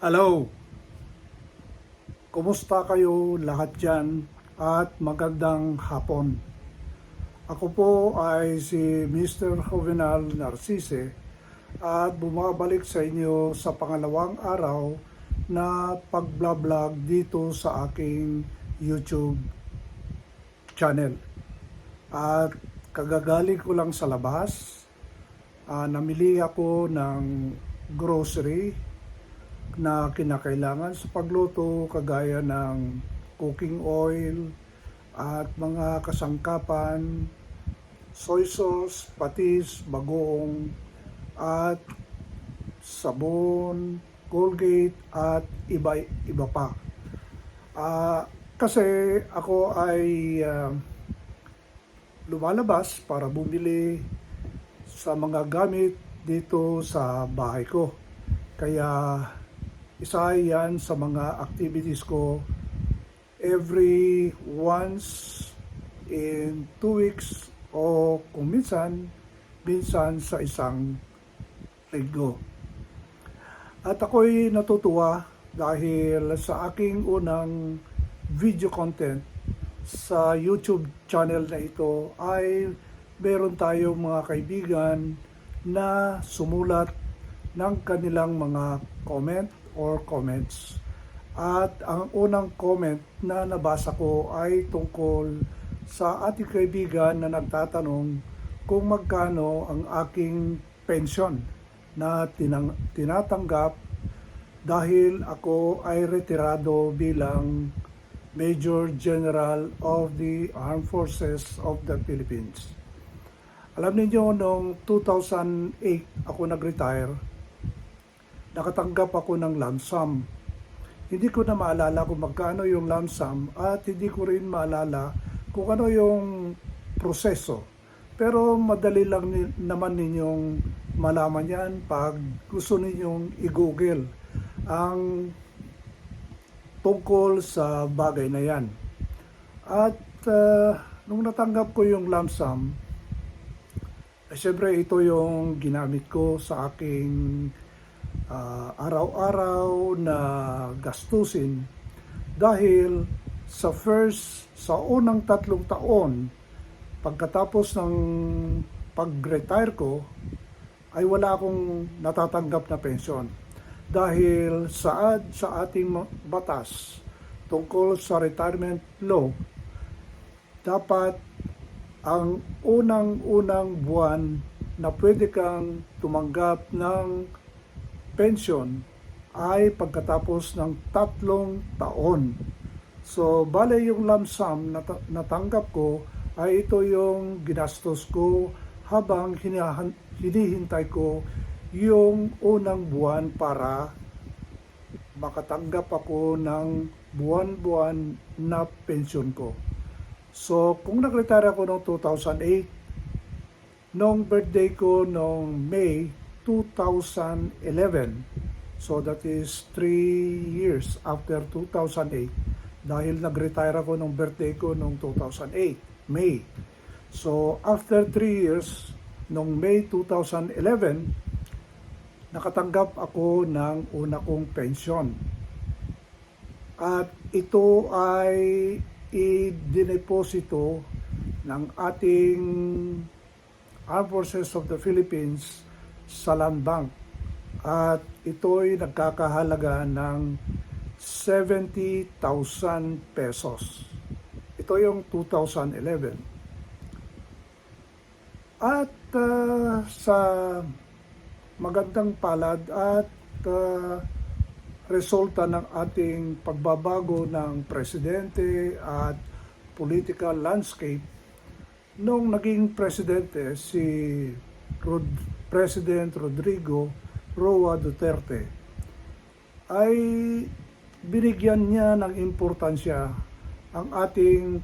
Hello! Kumusta kayo lahat dyan at magandang hapon. Ako po ay si Mr. Jovenal Narcisse at bumabalik sa inyo sa pangalawang araw na pagblog dito sa aking YouTube channel. At kagagaling ko lang sa labas, ah, namili ako ng grocery na kinakailangan sa pagluto kagaya ng cooking oil at mga kasangkapan, soy sauce, patis, bagoong at sabon, Colgate at iba iba pa. Ah, kasi ako ay ah, lumalabas para bumili sa mga gamit dito sa bahay ko. Kaya isa yan sa mga activities ko every once in two weeks o kung minsan, minsan sa isang linggo. At ako'y natutuwa dahil sa aking unang video content sa YouTube channel na ito ay meron tayong mga kaibigan na sumulat ng kanilang mga comment or comments. At ang unang comment na nabasa ko ay tungkol sa ating kaibigan na nagtatanong kung magkano ang aking pension na tinang, tinatanggap dahil ako ay retirado bilang Major General of the Armed Forces of the Philippines. Alam niyo noong 2008 ako nag-retire, nakatanggap ako ng lump sum. Hindi ko na maalala kung magkano yung lump sum at hindi ko rin maalala kung ano yung proseso. Pero madali lang ni- naman ninyong malaman yan pag gusto ninyong i-google ang tungkol sa bagay na yan. At uh, nung natanggap ko yung lump sum, eh, Siyempre, ito yung ginamit ko sa aking ah, araw-araw na gastusin dahil sa first, sa unang tatlong taon, pagkatapos ng pag-retire ko, ay wala akong natatanggap na pensyon. Dahil saad sa ating batas tungkol sa retirement law, dapat ang unang-unang buwan na pwede kang tumanggap ng pension ay pagkatapos ng tatlong taon. So, bale yung lump sum na ta- natanggap ko ay ito yung ginastos ko habang hinihintay ko yung unang buwan para makatanggap ako ng buwan-buwan na pension ko. So, kung nag-retire ako noong 2008, noong birthday ko noong May 2011, so that is 3 years after 2008, dahil nag-retire ako noong birthday ko noong 2008, May. So, after 3 years, noong May 2011, nakatanggap ako ng una kong pensyon. At ito ay i-deposito ng ating Armed Forces of the Philippines sa Land Bank. At ito'y nagkakahalaga ng 70,000 pesos. Ito yung 2011. At ah, sa magandang palad at ah, resulta ng ating pagbabago ng presidente at political landscape nung naging presidente si Rod- President Rodrigo Roa Duterte ay binigyan niya ng importansya ang ating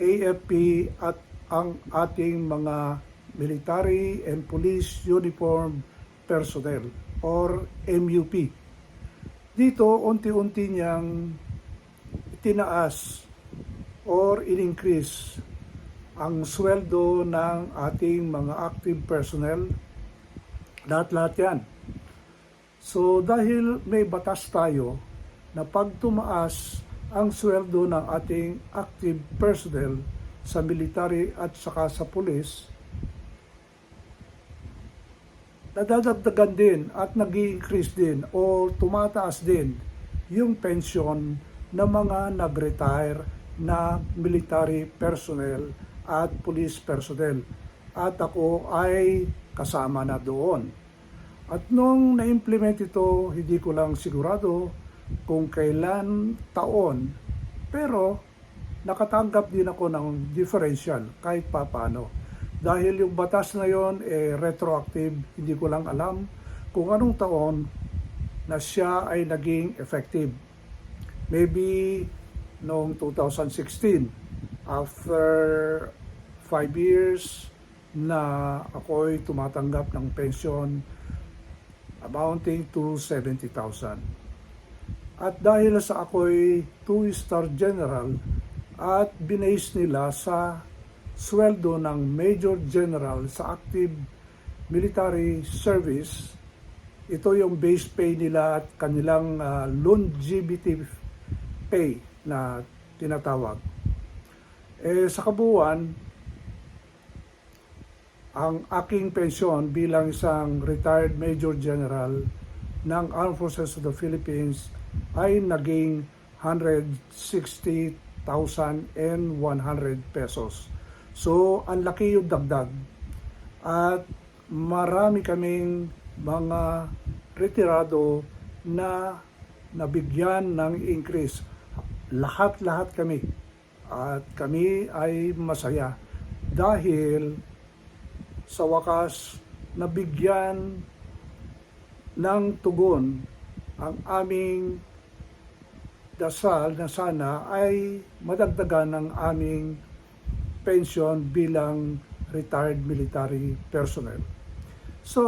AFP at ang ating mga military and police uniform personnel or MUP. Dito, unti-unti niyang tinaas or in-increase ang sweldo ng ating mga active personnel. Lahat-lahat yan. So dahil may batas tayo na pag tumaas ang sweldo ng ating active personnel sa military at saka sa pulis, nadadagdagan din at nag increase din o tumataas din yung pension ng mga nag-retire na military personnel at police personnel. At ako ay kasama na doon. At nung na-implement ito, hindi ko lang sigurado kung kailan taon, pero nakatanggap din ako ng differential kahit papano. Dahil yung batas na yon eh, retroactive, hindi ko lang alam kung anong taon na siya ay naging effective. Maybe noong 2016, after 5 years na ako'y tumatanggap ng pension amounting to 70,000. At dahil sa ako'y 2-star general at binase nila sa sweldo ng Major General sa active military service, ito yung base pay nila at kanilang ah, longevity pay na tinatawag. Eh, sa kabuuan, ang aking pensyon bilang isang retired Major General ng Armed Forces of the Philippines ay naging 160,100 pesos. So, ang laki yung dagdag. At marami kaming mga retirado na nabigyan ng increase. Lahat-lahat kami. At kami ay masaya dahil sa wakas nabigyan ng tugon ang aming dasal na sana ay madagdagan ng aming pension bilang retired military personnel. So,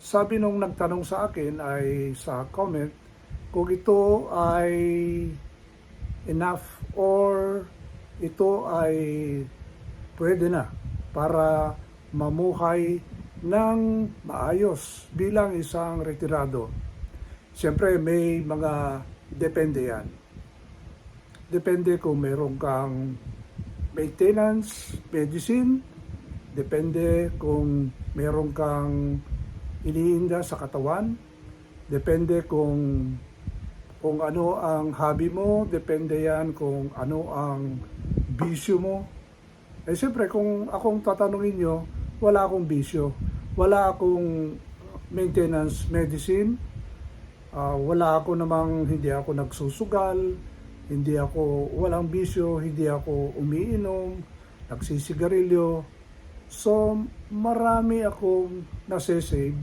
sabi nung nagtanong sa akin ay sa comment, kung ito ay enough or ito ay pwede na para mamuhay ng maayos bilang isang retirado. Siyempre may mga depende yan. Depende kung meron kang maintenance, medicine, depende kung meron kang iniinda sa katawan, depende kung kung ano ang hobby mo, depende yan kung ano ang bisyo mo. Eh siyempre, kung akong tatanungin nyo, wala akong bisyo. Wala akong maintenance medicine. Ah, wala ako namang, hindi ako nagsusugal. Hindi ako, walang bisyo. Hindi ako umiinom. Nagsisigarilyo. So, marami akong nasesave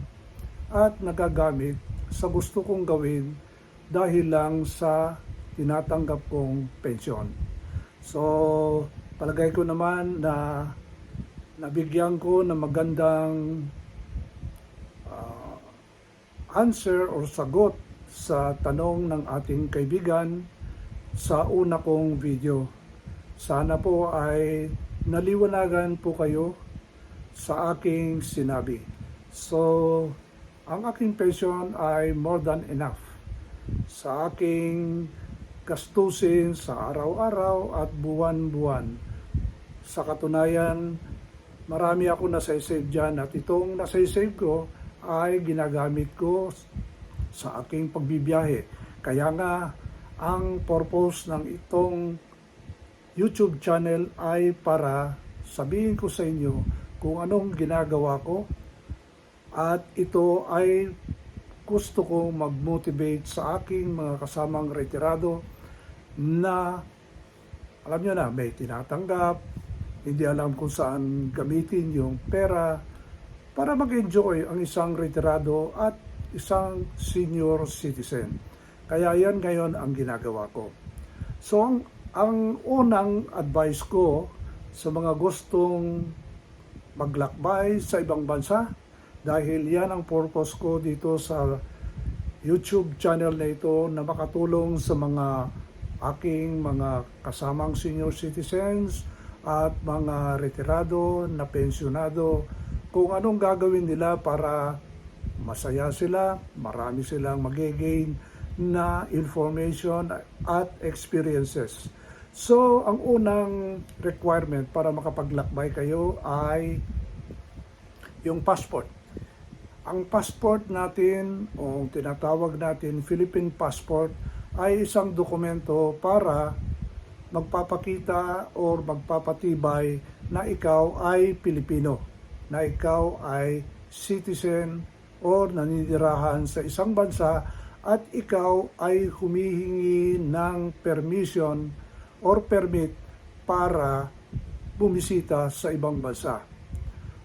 at nagagamit sa gusto kong gawin dahil lang sa tinatanggap kong pensyon. So, palagay ko naman na nabigyan ko ng magandang ah, answer or sagot sa tanong ng ating kaibigan sa una kong video. Sana po ay naliwanagan po kayo sa aking sinabi. So, ang aking pension ay more than enough sa aking gastusin sa araw-araw at buwan-buwan. Sa katunayan, marami ako nasa-save dyan at itong nasa-save ko ay ginagamit ko sa aking pagbibiyahe. Kaya nga, ang purpose ng itong YouTube channel ay para sabihin ko sa inyo kung anong ginagawa ko at ito ay gusto kong mag-motivate sa aking mga kasamang retirado na alam nyo na, may tinatanggap, hindi alam kung saan gamitin yung pera para mag-enjoy ang isang retirado at isang senior citizen. Kaya yan ngayon ang ginagawa ko. So, ang, ang unang advice ko sa mga gustong maglakbay sa ibang bansa, dahil yan ang purpose ko dito sa YouTube channel na ito na makatulong sa mga aking mga kasamang senior citizens at mga retirado na pensionado kung anong gagawin nila para masaya sila, marami silang magigain na information at experiences. So, ang unang requirement para makapaglakbay kayo ay yung passport. Ang passport natin o tinatawag natin Philippine passport ay isang dokumento para magpapakita or magpapatibay na ikaw ay Pilipino, na ikaw ay citizen or naninirahan sa isang bansa at ikaw ay humihingi ng permission or permit para bumisita sa ibang bansa.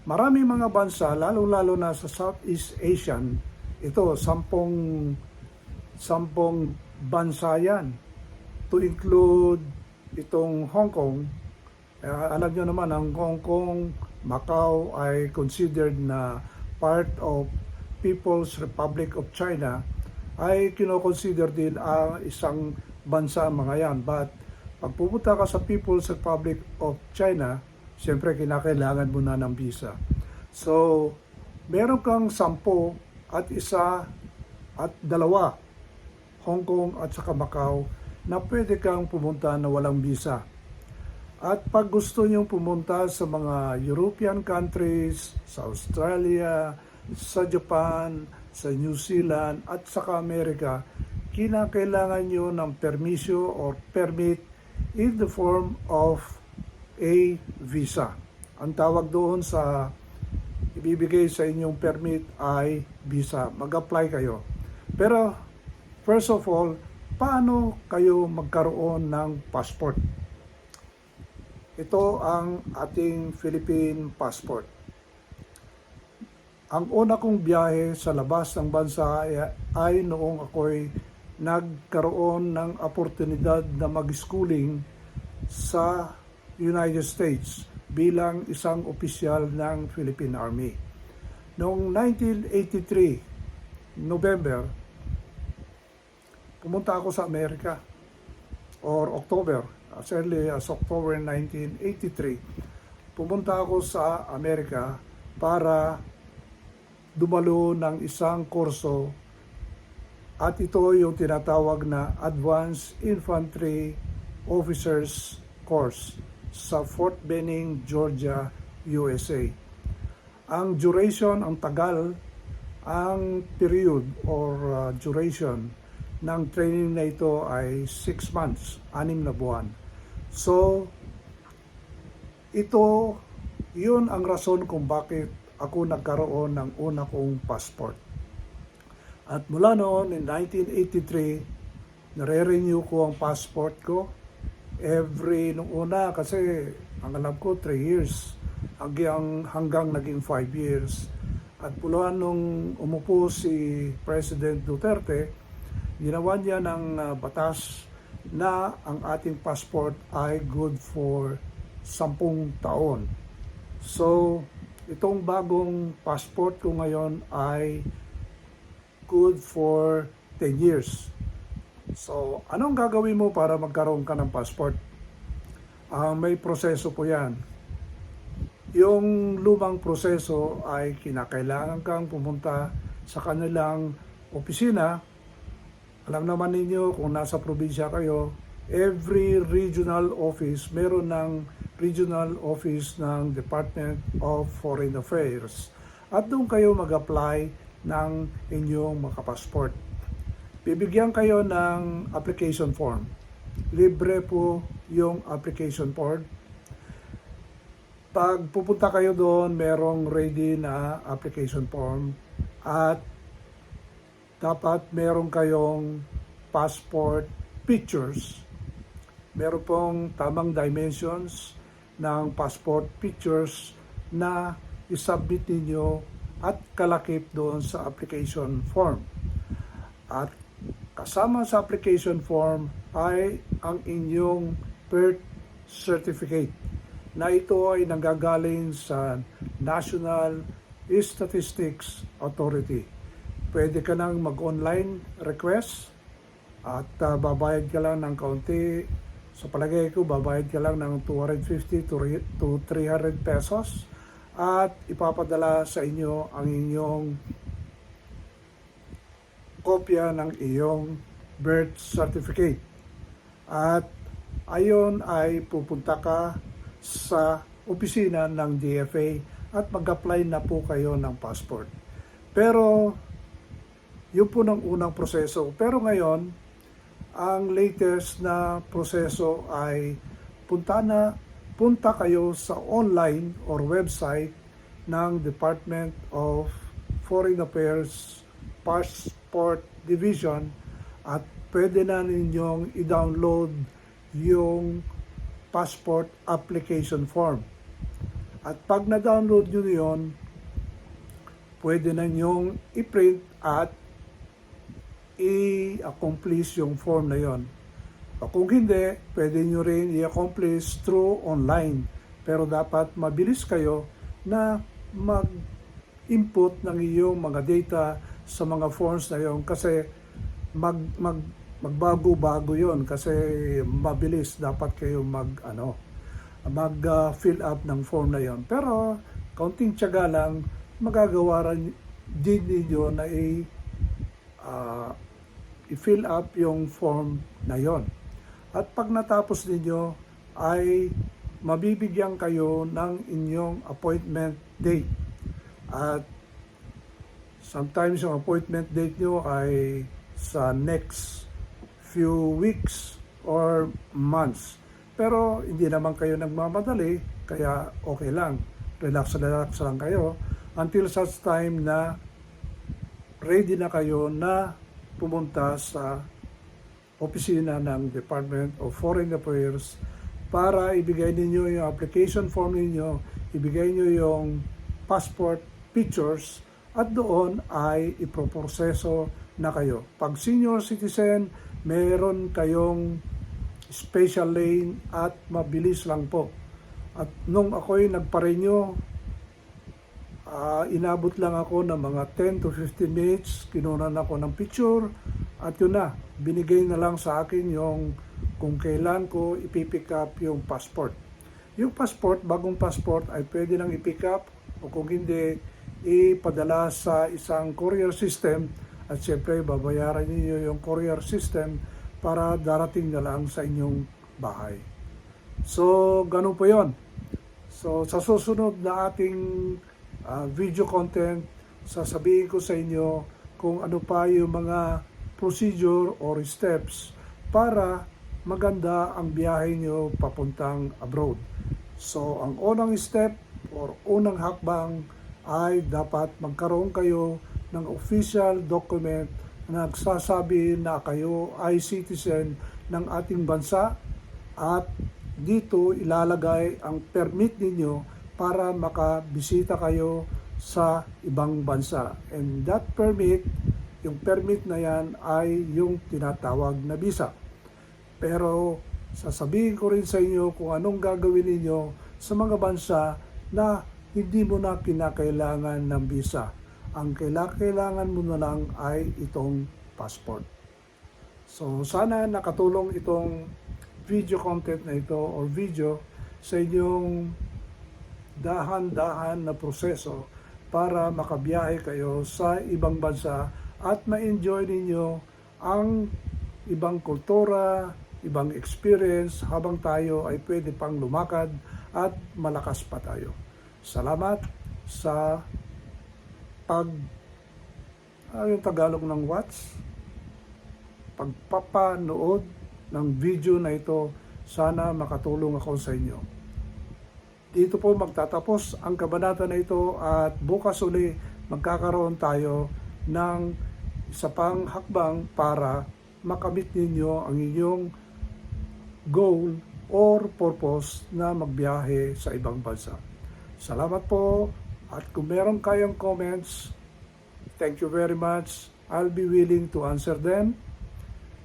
Maraming mga bansa, lalo-lalo na sa Southeast Asian, ito, sampung, sampung bansa yan. To include itong Hong Kong, eh, alam nyo naman, ang Hong Kong, Macau ay considered na part of People's Republic of China, ay kinoconsider din ang isang bansa mga yan. But pag pupunta ka sa People's Republic of China, siyempre kinakailangan mo na ng visa. So, meron kang sampo at isa at dalawa, Hong Kong at saka Macau, na pwede kang pumunta na walang visa. At pag gusto niyong pumunta sa mga European countries, sa Australia, sa Japan, sa New Zealand at saka Amerika, kinakailangan niyo ng permisyo or permit in the form of a visa. Ang tawag doon sa ibibigay sa inyong permit ay visa. Mag-apply kayo. Pero first of all, paano kayo magkaroon ng passport? Ito ang ating Philippine passport. Ang una kong biyahe sa labas ng bansa ay, noong ako'y nagkaroon ng oportunidad na mag-schooling sa United States bilang isang opisyal ng Philippine Army. Noong 1983, November, pumunta ako sa Amerika. Or October, as early as October 1983, pumunta ako sa Amerika para dumalo ng isang kurso. At ito yung tinatawag na Advanced Infantry Officers Course sa Fort Benning, Georgia, USA. Ang duration, ang tagal, ang period or uh, duration ng training na ito ay 6 months, anim na buwan. So, ito, yun ang rason kung bakit ako nagkaroon ng una kong passport. At mula noon, in 1983, nare-renew ko ang passport ko. Every, nung una, kasi ang alam ko, 3 years. Hanggang, hanggang naging 5 years. At mula nung umupo si President Duterte, ginawa niya ng uh, batas na ang ating passport ay good for 10 taon. So, itong bagong passport ko ngayon ay good for 10 years. So, anong gagawin mo para magkaroon ka ng passport? Uh, may proseso po yan. Yung lumang proseso ay kinakailangan kang pumunta sa kanilang opisina. Alam naman ninyo kung nasa probinsya kayo, every regional office meron ng regional office ng Department of Foreign Affairs. At doon kayo mag-apply ng inyong makapasport. Bibigyan kayo ng application form. Libre po yung application form. Pag pupunta kayo doon, merong ready na application form at dapat meron kayong passport pictures. Meron pong tamang dimensions ng passport pictures na isubmit ninyo at kalakip doon sa application form. At kasama sa application form ay ang inyong birth certificate na ito ay nanggagaling sa National Statistics Authority. Pwede ka nang mag-online request at uh, babayad ka lang ng kaunti. Sa palagay ko, babayad ka lang ng 250 to 300 pesos at ipapadala sa inyo ang inyong kopya ng iyong birth certificate. At ayon ay pupunta ka sa opisina ng DFA at mag-apply na po kayo ng passport. Pero yun po ng unang proseso. Pero ngayon, ang latest na proseso ay punta na punta kayo sa online or website ng Department of Foreign Affairs Passport Division at pwede na ninyong i-download yung passport application form. At pag na-download nyo yun, pwede na nyong i-print at i-accomplish yung form na yon. O kung hindi, pwede nyo rin i-accomplish through online. Pero dapat mabilis kayo na mag-input ng iyong mga data sa mga forms na yon kasi mag, mag, magbago-bago yon kasi mabilis dapat kayo mag ano mag uh, fill up ng form na yon pero kaunting tiyaga lang magagawa rin din ninyo na i uh, i-fill up yung form na yon. At pag natapos ninyo ay mabibigyan kayo ng inyong appointment date. At sometimes yung appointment date nyo ay sa next few weeks or months. Pero hindi naman kayo nagmamadali, kaya okay lang. Relax relax lang kayo until such time na ready na kayo na pumunta sa opisina ng Department of Foreign Affairs para ibigay ninyo yung application form ninyo, ibigay nyo yung passport pictures at doon ay iproproseso na kayo. Pag senior citizen, meron kayong special lane at mabilis lang po. At nung ako'y nagpa-renew, Ah, inabot lang ako ng mga 10 to 15 minutes, kinunan ako ng picture, at yun na, binigay na lang sa akin yung kung kailan ko ipipick up yung passport. Yung passport, bagong passport, ay pwede nang ipick up o kung hindi, ipadala sa isang courier system at siyempre babayaran niyo yung courier system para darating na lang sa inyong bahay. So, ganun po yon. So, sa susunod na ating uh, video content, sasabihin ko sa inyo kung ano pa yung mga procedure or steps para maganda ang biyahe nyo papuntang abroad. So, ang unang step or unang hakbang ay dapat magkaroon kayo ng official document na nagsasabi na kayo ay citizen ng ating bansa at dito ilalagay ang permit ninyo para makabisita kayo sa ibang bansa. And that permit, yung permit na yan ay yung tinatawag na visa. Pero sasabihin ko rin sa inyo kung anong gagawin ninyo sa mga bansa na hindi mo na kinakailangan ng visa. Ang kailangan mo na lang ay itong passport. So sana nakatulong itong video content na ito or video sa inyong dahan-dahan na proseso para makabiyahe kayo sa ibang bansa at ma-enjoy ninyo ang ibang kultura, ibang experience habang tayo ay pwede pang lumakad at malakas pa tayo. Salamat sa pag ano yung Tagalog ng watch? Pagpapanood ng video na ito, sana makatulong ako sa inyo. Dito po magtatapos ang kabanata na ito at bukas uli magkakaroon tayo ng isa pang hakbang para makamit ninyo ang inyong goal or purpose na magbiyahe sa ibang bansa. Salamat po at kung meron kayong comments, thank you very much. I'll be willing to answer them.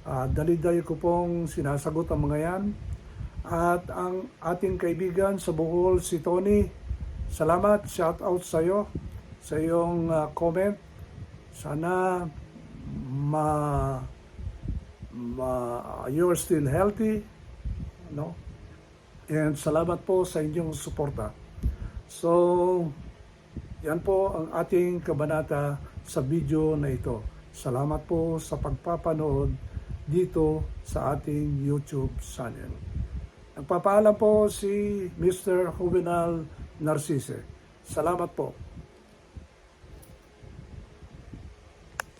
Uh, dali-dali ko pong sinasagot ang mga yan. At ang ating kaibigan sa Bohol, si Tony, salamat, shout out sa iyo sa iyong uh, comment. Sana ma, ma you're still healthy, no? And salamat po sa inyong suporta. So, yan po ang ating kabanata sa video na ito. Salamat po sa pagpapanood dito sa ating YouTube channel. Nagpapaalam po si Mr. Juvenal Narcisse. Salamat po.